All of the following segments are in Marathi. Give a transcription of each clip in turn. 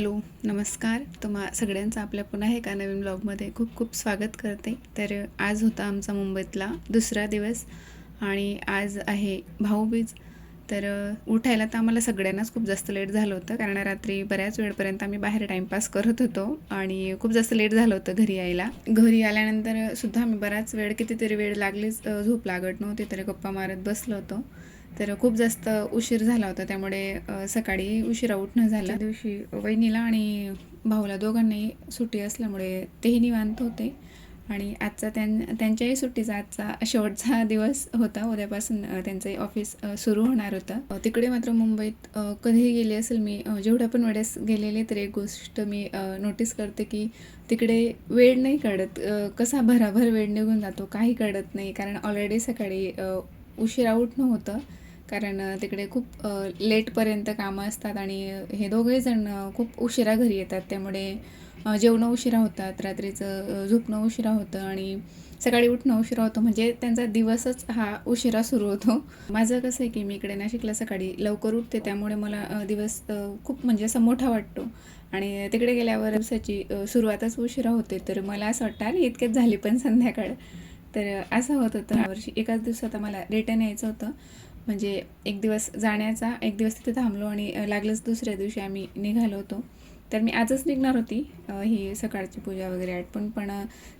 हॅलो नमस्कार. तुम्हा सगळ्यांचं आपल्या पुन्हा एका नवीन ब्लॉगमध्ये खूप खूप स्वागत करते. तर आज होता आमचा मुंबईतला दुसरा दिवस आणि आज आहे भाऊबीज. तर उठायला तर आम्हाला सगळ्यांनाच खूप जास्त लेट झालं होतं कारण रात्री बऱ्याच वेळपर्यंत आम्ही बाहेर टाईमपास करत होतो आणि खूप जास्त लेट झालं होतं घरी यायला. घरी आल्यानंतर सुद्धा आम्ही बराच वेळ कितीतरी वेळ लागलीच झोप लागत नव्हती तरी गप्पा मारत बसलो होतो. तर खूप जास्त उशीर झाला होता त्यामुळे सकाळी उशिरा उठणं झालं. दिवशी वहिनीला आणि भाऊला दोघांनाही सुट्टी असल्यामुळे तेही निवांत होते. आणि आजचा त्यां त्यांच्याही सुट्टीचा आजचा शेवटचा दिवस होता. उद्यापासून अ, त्यांचंही ऑफिस सुरू होणार होतं. तिकडे मात्र मुंबईत कधीही गेली असेल मी जेवढ्या पण वेळेस गेलेले तर एक गोष्ट मी नोटीस करते की तिकडे वेळ नाही कळत कसा भराभर वेळ निघून जातो काही कळत नाही. कारण ऑलरेडी सकाळी उशिरा उठणं होतं. कारण तिकडे खूप लेटपर्यंत कामं असतात आणि हे दोघेजण खूप उशिरा घरी येतात. त्यामुळे जेवणं उशिरा होतात रात्रीचं झोपणं उशिरा होतं आणि सकाळी उठणं उशिरा होतं. म्हणजे त्यांचा दिवसच हा उशिरा सुरू होतो. माझं कसं आहे की मी इकडे नाशिकला सकाळी लवकर उठते त्यामुळे मला दिवस खूप म्हणजे असा मोठा वाटतो. आणि तिकडे गेल्यावर दिवसाची सुरुवातच उशिरा होते. तर मला असं वाटतं आणि इतकेच झाली पण संध्याकाळ. तर असं होत होतं. यावर्षी एकाच दिवसात आम्हाला रिटर्न यायचं होतं. म्हणजे एक दिवस जाण्याचा एक दिवस तिथे थांबलो आणि लागलंच दुसऱ्या दिवशी आम्ही निघालो होतो. तर मी आजच निघणार होती ही सकाळची पूजा वगैरे आटपून पण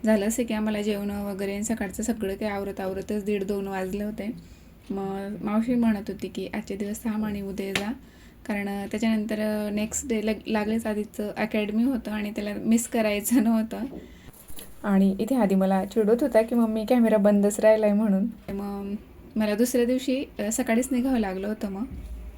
झालं असं की आम्हाला जेवणं वगैरे सकाळचं सगळं काही आवरत आवरतच दीड दोन वाजले होते. मग मावशी म्हणत होती की आजचे दिवस थांब आणि उद्या जा. कारण त्याच्यानंतर नेक्स्ट डे लग लागलेच आधीचं अकॅडमी होतं आणि त्याला मिस करायचं नव्हतं. आणि इथे आधी मला चिडवत होता की मम्मी कॅमेरा बंदच राहिला आहे म्हणून. मग मला दुसऱ्या दिवशी सकाळीच निघावं लागलं होतं मग.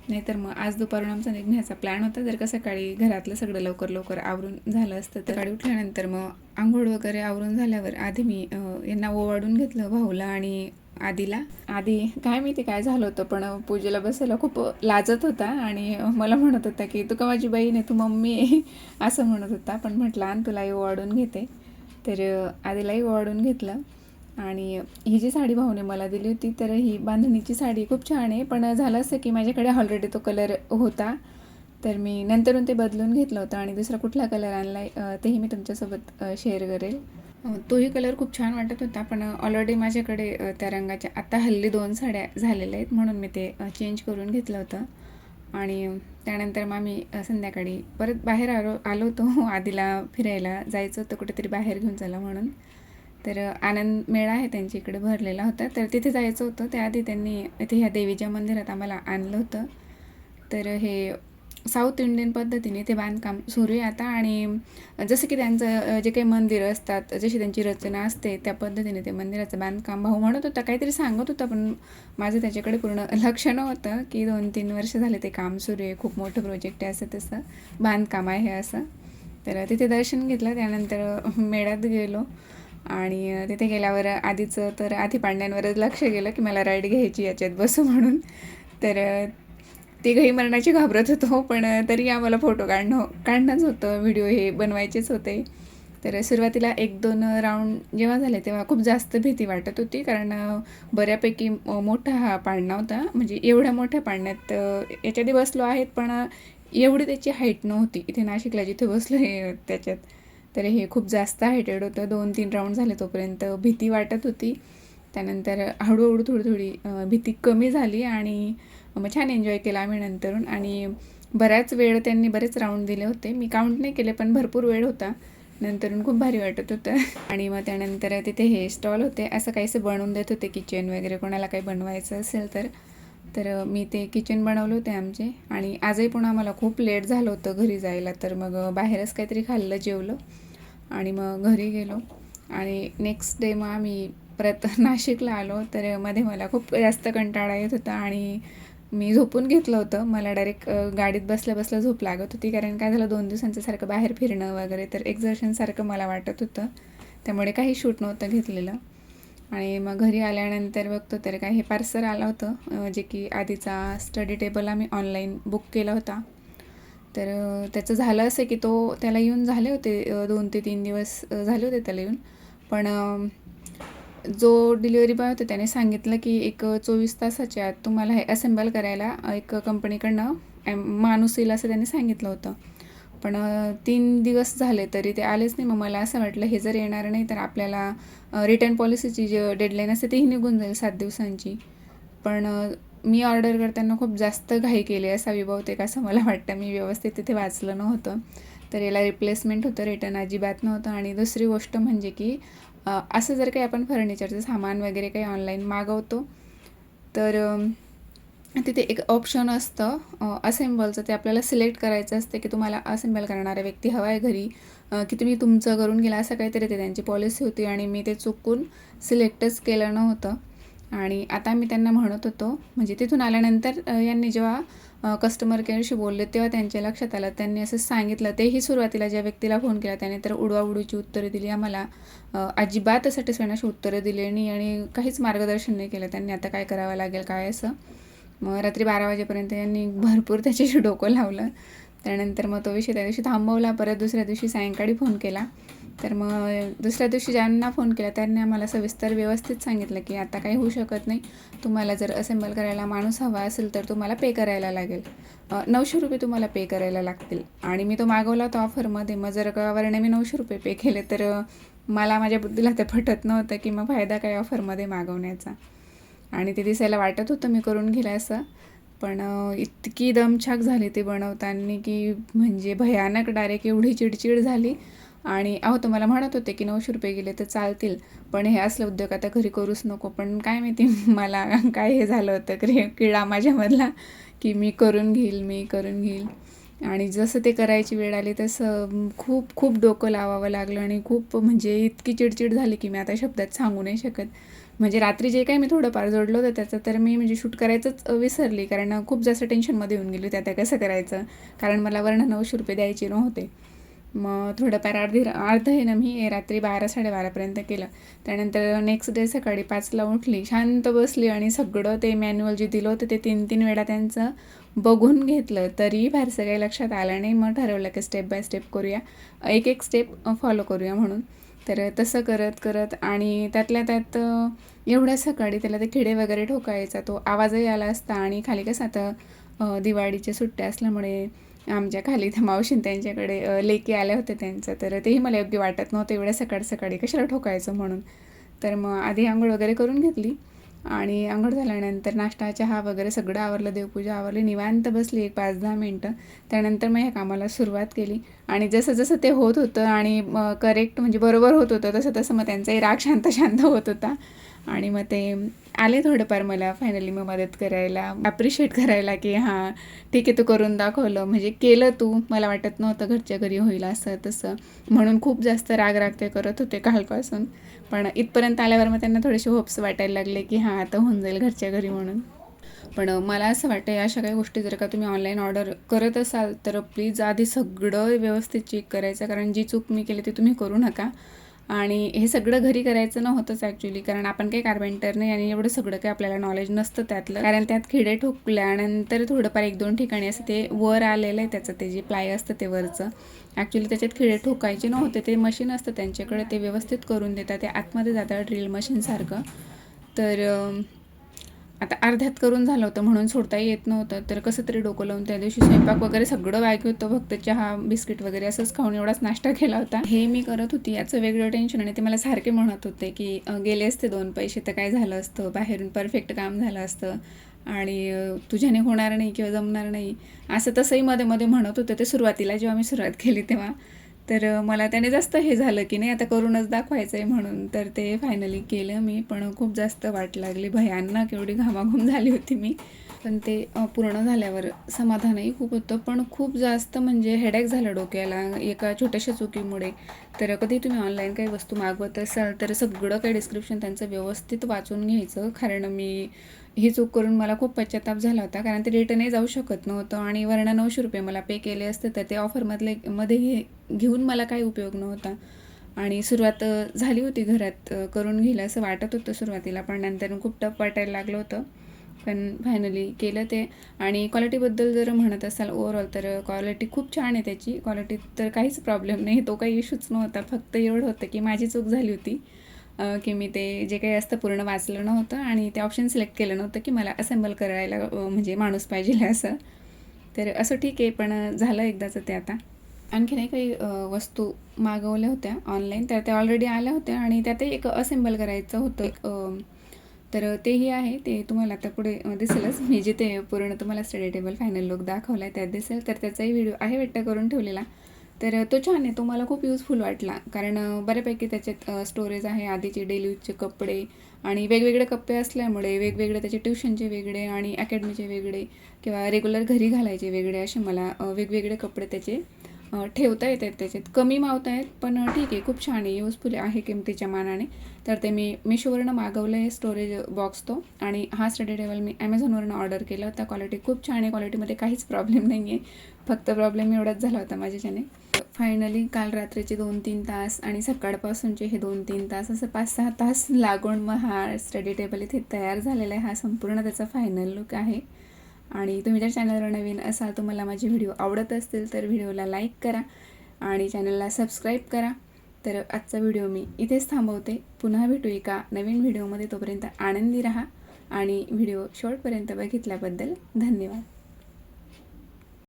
नाहीतर मग आज दुपारून आमचा निघण्याचा प्लॅन होता. जर का सकाळी घरातलं सगळं लवकर लवकर आवरून झालं असतं तर सकाळी उठल्यानंतर मग आंघोळ वगैरे आवरून झाल्यावर आधी मी यांना ओवाडून घेतलं भाऊला आणि आधीला. आधी काय माहिती काय झालं होतं पण पूजेला बसायला खूप लाजत होता आणि मला म्हणत होता की तू का माझी बहीण आहे? तू मम्मी आहे. असं म्हणत होता. पण म्हटलं आण तुलाही ओवाडून घेते. तर आधीलाही ओवाडून घेतलं. आणि ही जी साडी भाऊने मला दिली होती तर ही बांधणीची साडी खूप छान आहे. पण झालं असं की माझ्याकडे ऑलरेडी तो कलर होता. तर मी नंतरून ते बदलून घेतलं होतं आणि दुसरा कुठला कलर आणला आहे तेही मी तुमच्यासोबत शेअर करेल. तोही कलर खूप छान वाटत होता पण ऑलरेडी माझ्याकडे त्या रंगाच्या आत्ता हल्ली दोन साड्या झालेल्या आहेत म्हणून मी ते चेंज करून घेतलं होतं. आणि त्यानंतर मग आम्ही संध्याकाळी परत बाहेर आलो आलो होतो. आधीला फिरायला जायचं होतं कुठेतरी बाहेर घेऊन चला म्हणून. तर आनंद मेळा आहे त्यांच्या इकडे भरलेला होता. तर तिथे जायचं होतं. त्याआधी त्यांनी इथे ह्या देवीच्या मंदिरात आम्हाला आणलं होतं. तर हे साऊथ इंडियन पद्धतीने ते बांधकाम सुरू आहे आता. आणि जसं की त्यांचं जे काही मंदिरं असतात जशी त्यांची रचना असते त्या पद्धतीने ते मंदिराचं बांधकाम भाऊ म्हणत होता काहीतरी सांगत होता. पण माझं त्याच्याकडे पूर्ण लक्ष नव्हतं की दोन तीन वर्ष झाले ते काम सुरू आहे. खूप मोठं प्रोजेक्ट आहे असं तसं. बांधकाम आहे असं. तर तिथे दर्शन घेतलं. त्यानंतर मेळ्यात गेलो. आणि तिथे गेल्यावर आधीचं तर आधी पांड्यांवरच लक्ष गेलं की मला राईड घ्यायची याच्यात बसू म्हणून. तर तिघही मरणाची घाबरत होतो पण तरी आम्हाला फोटो काढणं काढणंच होतं. व्हिडिओ हे बनवायचेच होते. तर सुरुवातीला एक दोन राऊंड जेव्हा झाले तेव्हा खूप जास्त भीती वाटत होती कारण बऱ्यापैकी मोठा हा पाळणा होता. म्हणजे एवढ्या मोठ्या पाळण्यात याच्यात बसलो आहेत पण एवढी त्याची हाईट नव्हती. इथे नाशिकला जिथे बसलो हे त्याच्यात तर हे खूप जास्त हायटेड होतं. दोन तीन राऊंड झाले तोपर्यंत भीती वाटत होती. त्यानंतर हळूहळू थोडी थोडी भीती कमी झाली आणि मग छान एन्जॉय केला आम्ही नंतरून. आणि बऱ्याच वेळ त्यांनी बरेच राऊंड दिले होते. मी काउंट नाही केले पण भरपूर वेळ होता. नंतरून खूप भारी वाटत होतं. आणि मग त्यानंतर तिथे हे स्टॉल होते. असं काहीसं बनवून देत होते किचन वगैरे. कोणाला काही बनवायचं असेल तर. तर मी ते किचन बनवले होते आमचे आणि आजही पुन्हा आम्हाला खूप लेट झालं होतं घरी जायला. तर मग बाहेरच काहीतरी खाल्लं जेवलं आणि मग घरी गेलो. आणि नेक्स्ट डे मग आम्ही परत नाशिकला आलो. तर मध्ये मला खूप जास्त कंटाळा येत होता आणि मी झोपून घेतलं होतं. मला डायरेक्ट गाडीत बसल्या बसल्या झोप लागत होती. कारण काय झालं दोन दिवसांचं सारखं बाहेर फिरणं वगैरे तर एक्झर्शनसारखं मला वाटत होतं. त्यामुळे काही शूट नव्हतं घेतलेलं. आणि मग घरी आल्यानंतर बघतो तर काय हे पार्सल आलं होतं जे की आधीचा स्टडी टेबल आम्ही ऑनलाईन बुक केला होता. तर त्याचं झालं असं की तो त्याला येऊन झाले होते दोन ते तीन दिवस झाले होते त्याला येऊन. पण जो डिलिव्हरी बॉय होता त्याने सांगितलं की एक चोवीस तासाच्या आत तुम्हाला हे असेंबल करायला एक कंपनीकडनं माणूस येईल असं त्याने सांगितलं होतं. पण तीन दिवस झाले तरी ते आलेच नाही. मग मला असं वाटलं हे जर येणार नाही तर आपल्याला रिटर्न पॉलिसीची जी डेडलाईन असते तीही निघून जाईल सात दिवसांची. पण मी ऑर्डर करताना खूप जास्त घाई केली असावी बहुतेक असं मला वाटतं. मी व्यवस्थित तिथे वाचलं नव्हतं. तर याला रिप्लेसमेंट होतं रिटर्न अजिबात नव्हतं. आणि दुसरी गोष्ट म्हणजे की असं जर काही आपण फर्निचरचं सामान वगैरे काही ऑनलाईन मागवतो तर तिथे एक ऑप्शन असतं असेंबलचं ते आपल्याला सिलेक्ट करायचं असते की तुम्हाला असेंबल करणारा व्यक्ती हवा आहे घरी की तुम्ही तुमचं करून गेला असं काहीतरी ते त्यांची पॉलिसी होती आणि मी ते चुकून सिलेक्टच केलं नव्हतं. आणि आता मी त्यांना म्हणत होतो म्हणजे तिथून आल्यानंतर यांनी जेव्हा कस्टमर केअरशी बोलले तेव्हा त्यांच्या लक्षात आलं. त्यांनी असं सांगितलं. तेही सुरुवातीला ज्या व्यक्तीला फोन केला त्याने तर उडवाउडूची उत्तरं दिली. आम्हाला अजिबात सॅटिस्फाईड अशी उत्तरं दिली नाही आणि काहीच मार्गदर्शन नाही केलं. त्यांनी आता काय करावं लागेल काय असं. मग रात्री बारा वाजेपर्यंत यांनी भरपूर त्याच्याशी डोकं लावलं. त्यानंतर मग तो विषय त्या दिवशी थांबवला. परत दुसऱ्या दिवशी सायंकाळी फोन केला. तर मग दुसऱ्या दिवशी ज्यांना फोन केला त्यांनी आम्हाला सविस्तर व्यवस्थित सांगितलं की आता काही होऊ शकत नाही. तुम्हाला जर असेंबल करायला माणूस हवा असेल तर तुम्हाला पे करायला लागेल. नऊशे रुपये तुम्हाला पे करायला लागतील. आणि मी तो मागवला होता ऑफरमध्ये मग जर का वरने मी नऊशे रुपये पे केले तर मला माझ्या बुद्धीला ते पटत नव्हतं की मग फायदा काय ऑफरमध्ये मागवण्याचा. आणि ते दिसायला वाटत होतं मी करून घेलं असं. पण इतकी दमछाक झाली ते बनवताना की म्हणजे भयानक डायरेक्ट एवढी चिडचिड झाली. आणि अहो तुम्हाला म्हणत होते की नऊशे रुपये गेले तर चालतील. पण हे असलं उद्योग आता घरी करूच नको. पण काय माहिती मला काय हे झालं होतं. की किडा माझ्यामधला की मी करून घेईल मी करून घेईल. आणि जसं ते करायची वेळ आली तसं खूप खूप डोकं लावावं लागलं. आणि खूप म्हणजे इतकी चिडचिड झाली की मी आता शब्दात सांगू नाही शकत. म्हणजे रात्री जे काही मी थोडंफार जोडलं होतं त्याचं तर मी म्हणजे शूट करायचंच विसरली. कारण खूप जास्त टेन्शनमध्ये येऊन गेली होती. आता कसं करायचं? कारण मला वर्ण नऊशे रुपये द्यायचे नव्हते. मग थोडंफार अर्धी अर्ध हे ना मी रात्री बारा साडेबारापर्यंत केलं. त्यानंतर नेक्स्ट डे सकाळी पाचला उठली. शांत बसली आणि सगळं ते मॅन्युअल जे दिलं होतं ते तीन तीन वेळा त्यांचं बघून घेतलं. तरी फारसं काही लक्षात आलं नाही. मग ठरवलं की स्टेप बाय स्टेप करूया. एक एक स्टेप फॉलो करूया म्हणून. तर तसं करत करत आणि त्यातल्या त्यात एवढ्या सकाळी त्याला ते खिडे वगैरे ठोकायचा तो आवाजही आला असता आणि खाली कसं आता दिवाळीच्या सुट्ट्या असल्यामुळे आमच्या खाली त्या मावशीन त्यांच्याकडे लेकी आल्या होत्या त्यांचं. तर तेही मला योग्य वाटत नव्हतं एवढ्या सकाळ सकाळी कशाला ठोकायचं म्हणून. तर मग आधी आंघोळ वगैरे करून घेतली. आणि आंघोळ झाल्यानंतर नाश्ता चहा वगैरे सगळं आवरलं देवपूजा आवरली. निवांत बसली एक पाच दहा मिनटं. त्यानंतर मग ह्या कामाला सुरुवात केली. आणि जसं जसं ते होत होतं आणि करेक्ट म्हणजे बरोबर होत होतं तसं तसं मग त्यांचाही राग शांत शांत होत होता. आणि मग ते आले थोडंफार मला. फायनली मग मदत करायला अप्रिशिएट करायला की हां ठीक आहे तू करून दाखवलं. म्हणजे केलं तू. मला वाटत नव्हतं घरच्या घरी होईल असं तसं. म्हणून खूप जास्त राग राग ते करत होते कालपासून. पण इथपर्यंत आल्यावर मग त्यांना थोडेसे होप्स वाटायला लागले की हां आता होऊन जाईल घरच्या घरी म्हणून. पण मला असं वाटतं या अशा काही गोष्टी जर का तुम्ही ऑनलाईन ऑर्डर करत असाल तर प्लीज आधी सगळं व्यवस्थित चेक करायचं. कारण जी चूक मी केली ती तुम्ही करू नका. आणि हे सगळं घरी करायचं नव्हतंच ॲक्च्युली कारण आपण काही कार्पेंटर नाही आणि एवढं सगळं काही आपल्याला नॉलेज नसतं त्यातलं. कारण त्यात खिडे ठोकल्यानंतर थोडंफार एक दोन ठिकाणी असं ते वर आलेलं आहे त्याचं ते जे प्लाय असतं ते वरचं. ॲक्च्युली त्याच्यात खिडे ठोकायचे नव्हते ते मशीन असतं त्यांच्याकडे ते व्यवस्थित करून देतात ते आतमध्ये जातात ड्रिल मशीनसारखं तर आता अर्ध्यात करून झालं होतं म्हणून सोडता येत नव्हतं. तर कसं तरी डोकं लावून त्या दिवशी स्वयंपाक वगैरे सगळं वायक होतं. फक्त चहा बिस्किट वगैरे असंच खाऊन एवढाच नाश्ता केला होता. हे मी करत होती याचं वेगळं टेन्शन आणि ते मला सारखे म्हणत होते की गेले असते दोन पैसे तर काय झालं असतं? बाहेरून परफेक्ट काम झालं असतं. आणि तुझ्याने होणार नाही किंवा जमणार नाही. असं तसंही मध्ये मध्ये म्हणत होतं ते सुरुवातीला जेव्हा मी सुरुवात केली तेव्हा. तर मला त्याने जास्त हे झालं की नाही आता करूनच दाखवायचं आहे म्हणून. तर ते फायनली केलं मी पण खूप जास्त वाट लागली. भयानक एवढी घामाघूम झाली होती मी. पण ते पूर्ण झाल्यावर समाधानही खूप होतं. पण खूप जास्त म्हणजे हेडॅक झालं डोक्याला एका छोट्याशा चुकीमुळे. तर कधी तुम्ही ऑनलाईन काही वस्तू मागवत असाल तर सगळं काही डिस्क्रिप्शन त्यांचं व्यवस्थित वाचून घ्यायचं. कारण मी ही चूक करून मला खूप पश्चाताप झाला होता कारण ते रिटर्नही जाऊ शकत नव्हतं आणि वर्ण नऊशे रुपये मला पे केले असते तर ते ऑफरमधले मध्ये घे घेऊन मला काही उपयोग नव्हता. आणि सुरुवात झाली होती घरात करून घेईल असं वाटत होतं सुरुवातीला पण नंतर खूप टफ वाटायला लागलं होतं. पण फायनली केलं ते. आणि क्वालिटीबद्दल जर म्हणत असाल ओवरऑल तर क्वालिटी खूप छान आहे त्याची. क्वालिटीत तर काहीच प्रॉब्लेम नाही तो काही इश्यूच नव्हता. फक्त एवढं होतं की माझी चूक झाली होती. की मी ते जे काही असतं पूर्ण वाचलं नव्हतं आणि ते ऑप्शन सिलेक्ट केलं नव्हतं की मला असेंबल करायला म्हणजे माणूस पाहिजे असं. तर असं ठीक आहे पण झालं एकदाचं ते आता. आणखीनही काही वस्तू मागवल्या होत्या ऑनलाईन तर त्या ऑलरेडी आल्या होत्या आणि त्यातही एक असेंबल करायचं होतं. तर तेही आहे. ते तुम्हाला आता पुढे दिसेलच. मी जिथे पूर्ण तुम्हाला स्टडी टेबल फायनल लुक दाखवला आहे त्यात दिसेल. तर त्याचाही व्हिडिओ आहे वाटतं करून ठेवलेला. तर तो छान आहे. तो मला खूप यूजफुल वाटला. कारण बऱ्यापैकी त्याच्यात स्टोरेज आहे. आधीचे डेली यूजचे कपडे आणि वेगवेगळे कप्पे असल्यामुळे वेगवेगळे त्याचे ट्युशनचे वेगळे आणि अकॅडमीचे वेगळे किंवा रेग्युलर घरी घालायचे वेगळे असे मला वेगवेगळे कपडे त्याचे ठेवता येतात त्याच्यात. कमी मावत आहेत पण ठीक आहे. खूप छान आहे. युजफुल आहे किमतीच्या मानाने. तर ते मी मिशोवरनं मागवलं आहे स्टोरेज बॉक्स तो. आणि हा स्टडी टेबल मी ॲमेझॉनवरनं ऑर्डर केला होता. क्वालिटी खूप छान आहे. क्वालिटीमध्ये काहीच प्रॉब्लेम नाही आहे फक्त प्रॉब्लेम एवढाच झाला होता माझ्याच्याने. फायनली काल रात्रीचे दोन तीन तास आणि सकाळपासूनचे हे दोन तीन तास असं पाच सहा तास लागून मग हा स्टडी टेबल इथे तयार झालेला आहे. हा संपूर्ण त्याचा फायनल लुक आहे. आणि तुम्ही जर चॅनलवर नवीन असाल तुम्हाला माझे व्हिडिओ आवडत असतील तर व्हिडिओला लाईक करा आणि चॅनलला सबस्क्राईब करा. तर आजचा व्हिडिओ मी इथेच थांबवते. पुन्हा भेटू एका नवीन व्हिडिओमध्ये. तोपर्यंत आनंदी राहा आणि व्हिडिओ शेवटपर्यंत बघितल्याबद्दल धन्यवाद.